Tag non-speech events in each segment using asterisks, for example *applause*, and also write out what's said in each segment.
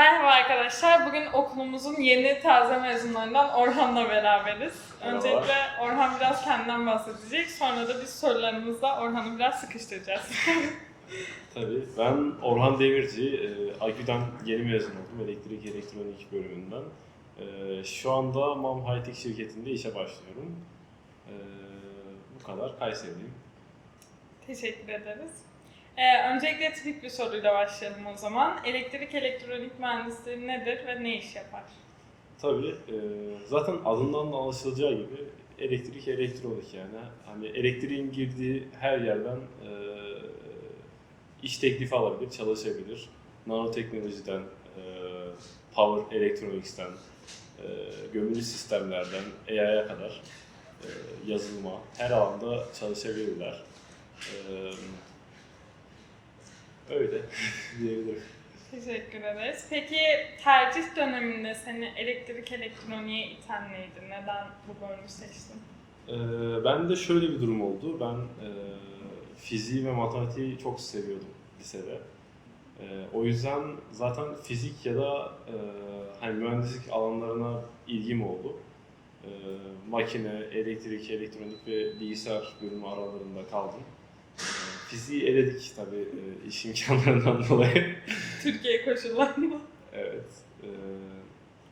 Merhaba arkadaşlar. Bugün okulumuzun yeni taze mezunlarından Orhan'la beraberiz. Merhaba. Öncelikle Orhan biraz kendinden bahsedecek. Sonra da biz sorularımızla Orhan'ı biraz sıkıştıracağız. *laughs* Tabii. Ben Orhan Demirci. E, AGÜ'den yeni mezun oldum. Elektrik elektronik bölümünden. E, şu anda MAM Hightech şirketinde işe başlıyorum. E, bu kadar. Kayseriliyim. Teşekkür ederiz. Ee, öncelikle tipik bir soruyla başlayalım o zaman. Elektrik elektronik mühendisliği nedir ve ne iş yapar? Tabii. e, zaten adından da anlaşılacağı gibi elektrik elektronik yani. Hani elektriğin girdiği her yerden e, iş teklifi alabilir, çalışabilir. Nanoteknolojiden, e, power electronics'ten, e, gömülü sistemlerden AI'ya kadar e, yazılıma her alanda çalışabilirler. E, öyle diyebilirim. Teşekkür ederiz. Peki tercih döneminde seni elektrik elektroniğe iten neydi? Neden bu bölümü seçtin? Ee, ben de şöyle bir durum oldu. Ben e, fiziği ve matematiği çok seviyordum lisede. E, o yüzden zaten fizik ya da e, hani mühendislik alanlarına ilgim oldu. E, makine, elektrik, elektronik ve bilgisayar bölümü aralarında kaldım. E, fiziği eledik tabii e, iş imkanlarından *laughs* dolayı. Türkiye koşullarında. Evet. Ee,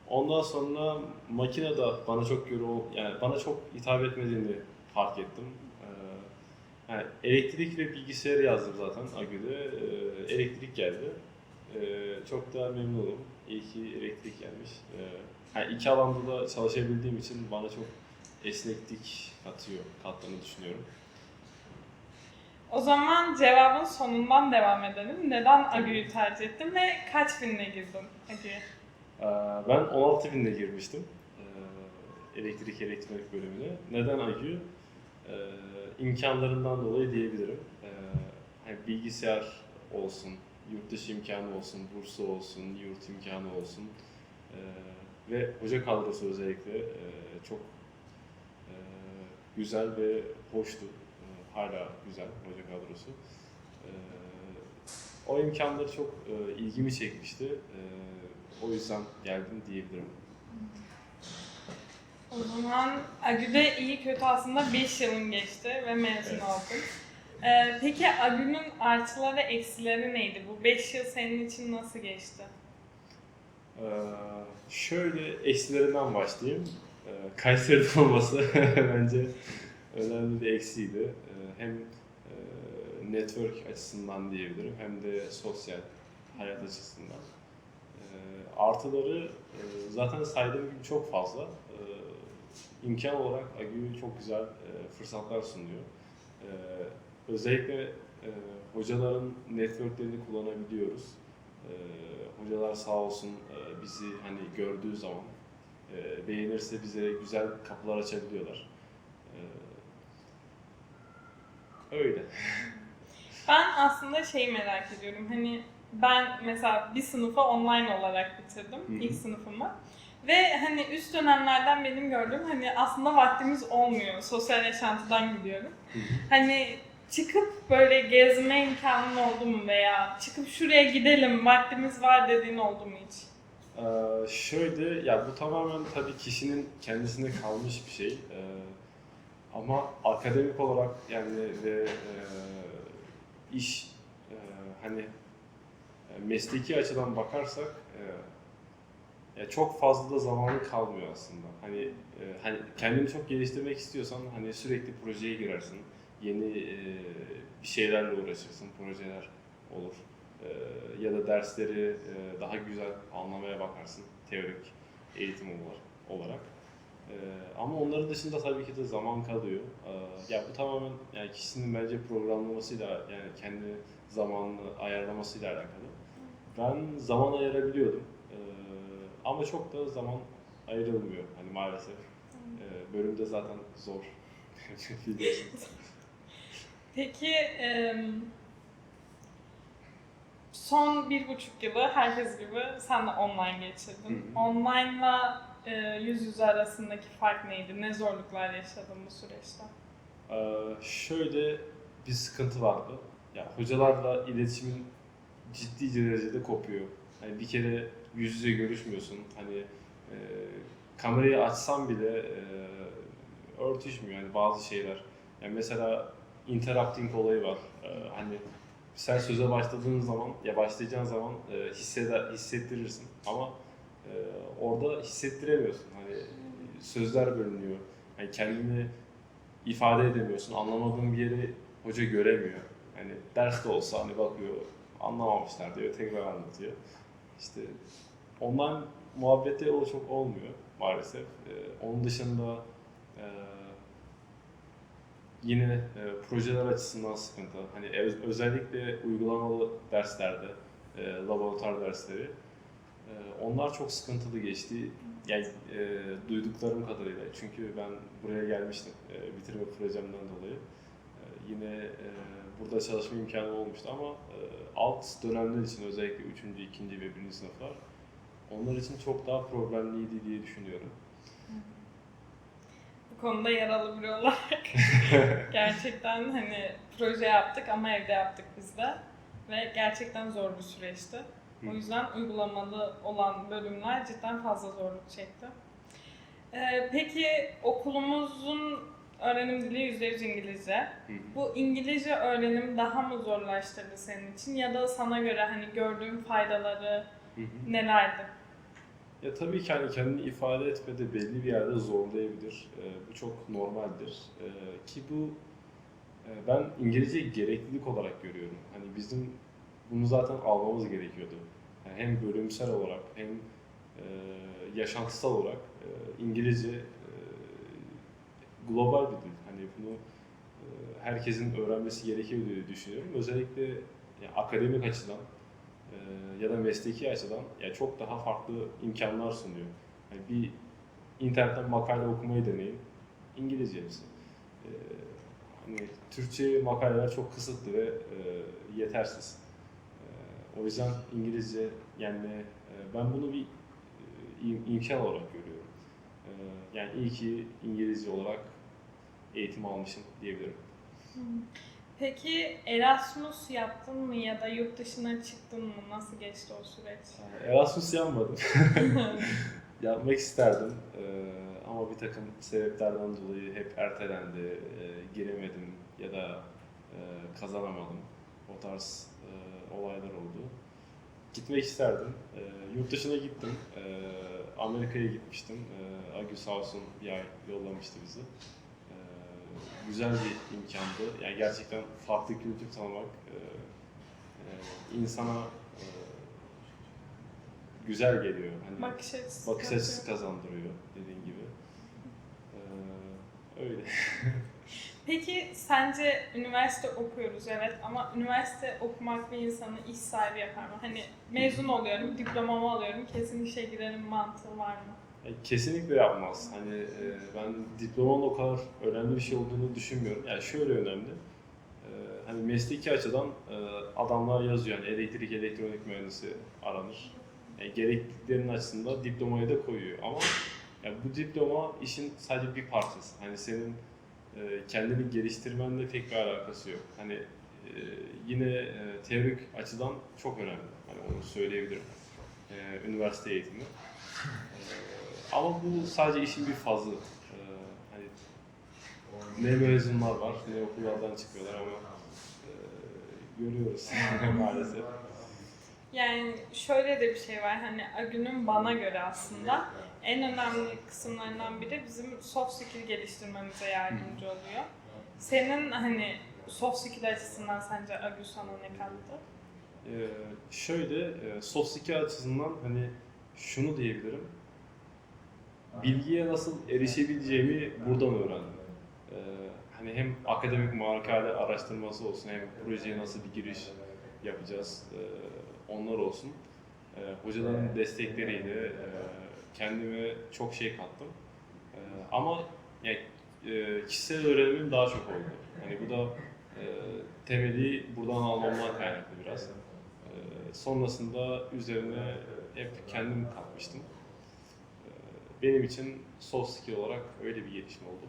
ondan sonra makine de bana çok göre yani bana çok hitap etmediğini fark ettim. Ee, yani elektrik ve bilgisayarı yazdım zaten AGÜ'de. Ee, elektrik geldi. Çok da memnunum. İyi ki elektrik gelmiş. Ee, yani iki alanda da çalışabildiğim için bana çok esneklik katıyor, kattığını düşünüyorum. O zaman cevabın sonundan devam edelim. Neden AGÜ'yü tercih ettin ve kaç binle girdin AGÜ'ye? Ee, Ben 16 binde girmiştim ee, elektrik elektronik bölümüne. Neden AGÜ? Ee, İmkanlarından dolayı diyebilirim. Hani bilgisayar olsun, yurt dışı imkanı olsun, bursu olsun, yurt imkanı olsun ve hoca kadrosu özellikle çok güzel ve hoştu. Hala güzel hoca kadrosu. Ee, O imkanları çok ee, ilgimi çekmişti. Ee, o yüzden geldim diyebilirim. O zaman AGÜ'de iyi kötü aslında 5 yılın geçti ve mezun Evet. oldun. Ee, peki AGÜ'nün artıları eksileri neydi? Bu 5 yıl senin için nasıl geçti? Ee, şöyle eksilerinden başlayayım. Ee, Kayseri'de olması *laughs* bence önemli bir eksiydi. Ee, hem e, network açısından diyebilirim hem de sosyal hayat açısından. Ee, artıları e, zaten saydığım gibi çok fazla. Ee, imkan olarak AGÜ çok güzel e, fırsatlar sunuyor. Özellikle e, hocaların networklerini kullanabiliyoruz. Hocalar sağ olsun e, bizi hani gördüğü zaman e, beğenirse bize güzel kapılar açabiliyorlar. Öyle. Ben aslında şeyi merak ediyorum. Hani ben mesela bir sınıfı online olarak bitirdim. Hı hı. ilk sınıfımı. Ve hani üst dönemlerden benim gördüğüm hani aslında vaktimiz olmuyor. Sosyal yaşantıdan gidiyorum. Hani çıkıp böyle gezme imkanın oldu mu veya çıkıp şuraya gidelim vaktimiz var dediğin oldu mu hiç? Ee, şöyle, ya bu tamamen tabii kişinin kendisine kalmış bir şey. Ee, ama akademik olarak yani ve e, iş e, hani e, mesleki açıdan bakarsak e, ya çok fazla da zamanı kalmıyor aslında. Hani e, hani kendini çok geliştirmek istiyorsan hani sürekli projeye girersin. Yeni e, bir şeylerle uğraşırsın, projeler olur. Ee, ya da dersleri e, daha güzel anlamaya bakarsın teorik eğitim olarak. Ee, ama onların dışında tabii ki de zaman kalıyor. Ee, ya bu tamamen yani kişinin bence programlamasıyla yani kendi zamanını ayarlamasıyla alakalı. Ben zaman ayırabiliyordum. Ee, ama çok da zaman ayrılmıyor hani maalesef. Ee, bölümde zaten zor. *laughs* Peki son bir buçuk yılı herkes gibi sen de online geçirdin. Online'la e, yüz yüze arasındaki fark neydi? Ne zorluklar yaşadın bu süreçte? Ee, şöyle bir sıkıntı vardı. Ya hocalarla iletişimin ciddi derecede kopuyor. Hani bir kere yüz yüze görüşmüyorsun. Hani e, kamerayı açsam bile e, örtüşmüyor yani bazı şeyler. Yani mesela interacting olayı var. E, hani sen söze başladığın zaman ya başlayacağın zaman e, hisseder, hissettirirsin ama e, orada hissettiremiyorsun. Hani sözler bölünüyor. Yani kendini ifade edemiyorsun. Anlamadığın bir yeri hoca göremiyor. Hani ders de olsa hani bakıyor anlamamışlar diyor tekrar anlatıyor. İşte online muhabbeti o çok olmuyor maalesef. Ee, onun dışında e, yine e, projeler açısından sıkıntı. Hani öz- özellikle uygulamalı derslerde, e, laboratuvar dersleri onlar çok sıkıntılı geçti. Yani e, duyduklarım kadarıyla. Çünkü ben buraya gelmiştim e, bitirme projemden dolayı. E, yine e, burada çalışma imkanı olmuştu ama e, alt dönemler için özellikle 3. 2. ve 1. sınıflar onlar için çok daha problemliydi diye düşünüyorum. Bu konuda yaralı biri olarak *laughs* gerçekten hani proje yaptık ama evde yaptık biz de. Ve gerçekten zor bir süreçti. O yüzden uygulamalı olan bölümler cidden fazla zorluk çekti. Ee, peki okulumuzun öğrenim dili %100 İngilizce. Bu İngilizce öğrenim daha mı zorlaştırdı senin için ya da sana göre hani gördüğün faydaları nelerdi? Ya tabii ki hani kendini ifade etmede belli bir yerde zorlayabilir. Ee, bu çok normaldir. Ee, ki bu e, ben İngilizce gereklilik olarak görüyorum. Hani bizim bunu zaten almamız gerekiyordu. Yani hem bölümsel olarak hem e, yaşantısal olarak e, İngilizce e, global bir dil. Hani bunu e, herkesin öğrenmesi gerekiyor diye düşünüyorum. Özellikle yani akademik açıdan e, ya da mesleki açıdan ya çok daha farklı imkanlar sunuyor. Yani bir internetten makale okumayı deneyin. İngilizce hepsi. E, hani Türkçe makaleler çok kısıtlı ve e, yetersiz. O yüzden İngilizce yani e, ben bunu bir e, im- imkan olarak görüyorum. E, yani iyi ki İngilizce olarak eğitim almışım diyebilirim. Peki Erasmus yaptın mı ya da yurt dışına çıktın mı? Nasıl geçti o süreç? Erasmus yapmadım. *laughs* Yapmak isterdim ama bir takım sebeplerden dolayı hep ertelendi, giremedim ya da kazanamadım. O tarz olaylar oldu. Gitmek isterdim. Ee, yurt dışına gittim. Ee, Amerika'ya gitmiştim. Ee, Agü sağ olsun bir ay yollamıştı bizi. Ee, güzel bir imkandı. Yani gerçekten farklı kültür tanımak e, e, insana e, güzel geliyor. Hani Bakış açısı. bakış açısı kazandırıyor dediğin gibi. Ee, öyle. *laughs* Peki sence üniversite okuyoruz evet ama üniversite okumak bir insanı iş sahibi yapar mı? Hani mezun oluyorum, diplomamı alıyorum, kesin işe girerim mantığı var mı? Yani kesinlikle yapmaz. Hani e, ben diplomanın o kadar önemli bir şey olduğunu düşünmüyorum. Yani şöyle önemli. E, hani mesleki açıdan e, adamlar yazıyor yani elektrik elektronik mühendisi aranır. Yani gerekliliklerinin açısından diplomayı da koyuyor ama yani bu diploma işin sadece bir parçası. Hani senin e, kendini geliştirmenle pek bir alakası yok. Hani e, yine e, teorik açıdan çok önemli. Hani onu söyleyebilirim. E, üniversite eğitimi. E, ama bu sadece işin bir fazı. Hani ne mezunlar var, ne okullardan çıkıyorlar ama e, görüyoruz *laughs* maalesef. Yani şöyle de bir şey var hani Agün'ün bana göre aslında en önemli kısımlarından biri bizim soft skill geliştirmemize yardımcı oluyor. Senin hani soft skill açısından sence Agü sana ne kattı? Ee, şöyle, e, soft skill açısından hani şunu diyebilirim. Bilgiye nasıl erişebileceğimi buradan öğrendim. Ee, hani hem akademik makale araştırması olsun hem projeye nasıl bir giriş yapacağız e, onlar olsun. E, hocaların destekleriyle e, kendime çok şey kattım. E, ama yani, e, kişisel öğrenimim daha çok oldu. Hani bu da e, temeli buradan almamdan kaynaklı biraz. E, sonrasında üzerine hep kendim katmıştım. E, benim için soft skill olarak öyle bir gelişme oldu.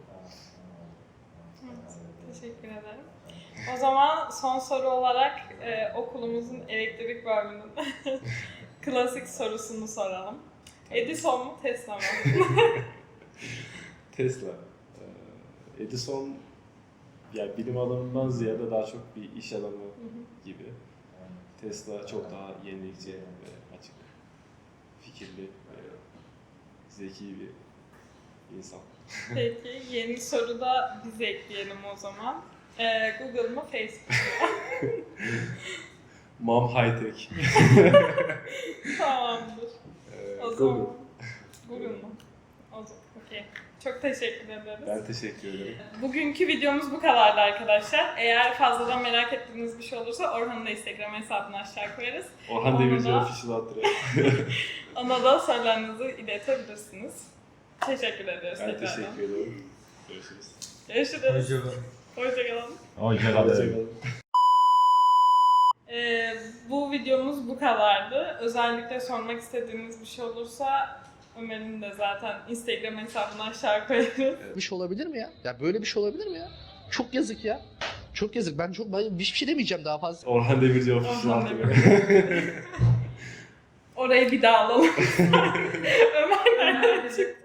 Evet, teşekkür ederim. O zaman son soru olarak e, okulumuzun elektrik bölümünün *laughs* klasik sorusunu soralım. Edison mu Tesla mı? *laughs* Tesla. Ee, Edison yani bilim adamından ziyade daha çok bir iş adamı gibi. Tesla çok daha yenilikçi ve açık, fikirli ve zeki bir insan. Peki yeni soruda biz ekleyelim o zaman. Ee, Google mı Facebook mu? *laughs* Mom High Tech. *laughs* Tamamdır. Ee, O Google. Google mu? O zaman okey. Çok teşekkür ederiz. Ben teşekkür ederim. Bugünkü videomuz bu kadardı arkadaşlar. Eğer fazladan merak ettiğiniz bir şey olursa Orhan'ın da Instagram hesabını aşağı koyarız. Orhan Onu Demirci da- Official adres. *laughs* Ona da sorularınızı iletebilirsiniz. Teşekkür ederiz Ben tekrardan. teşekkür ederim. Görüşürüz. Görüşürüz. Hoşçakalın. Hoşçakalın. Hoşçakalın. Ee, bu videomuz bu kadardı. Özellikle sormak istediğiniz bir şey olursa Ömer'in de zaten Instagram hesabını aşağı koyarız. bir şey olabilir mi ya? Ya böyle bir şey olabilir mi ya? Çok yazık ya. Çok yazık. Ben çok ben hiçbir şey demeyeceğim daha fazla. Orhan Demirci Official Orhan adres. *laughs* Orayı bir daha alalım. *laughs* Ömer nereden çıktı?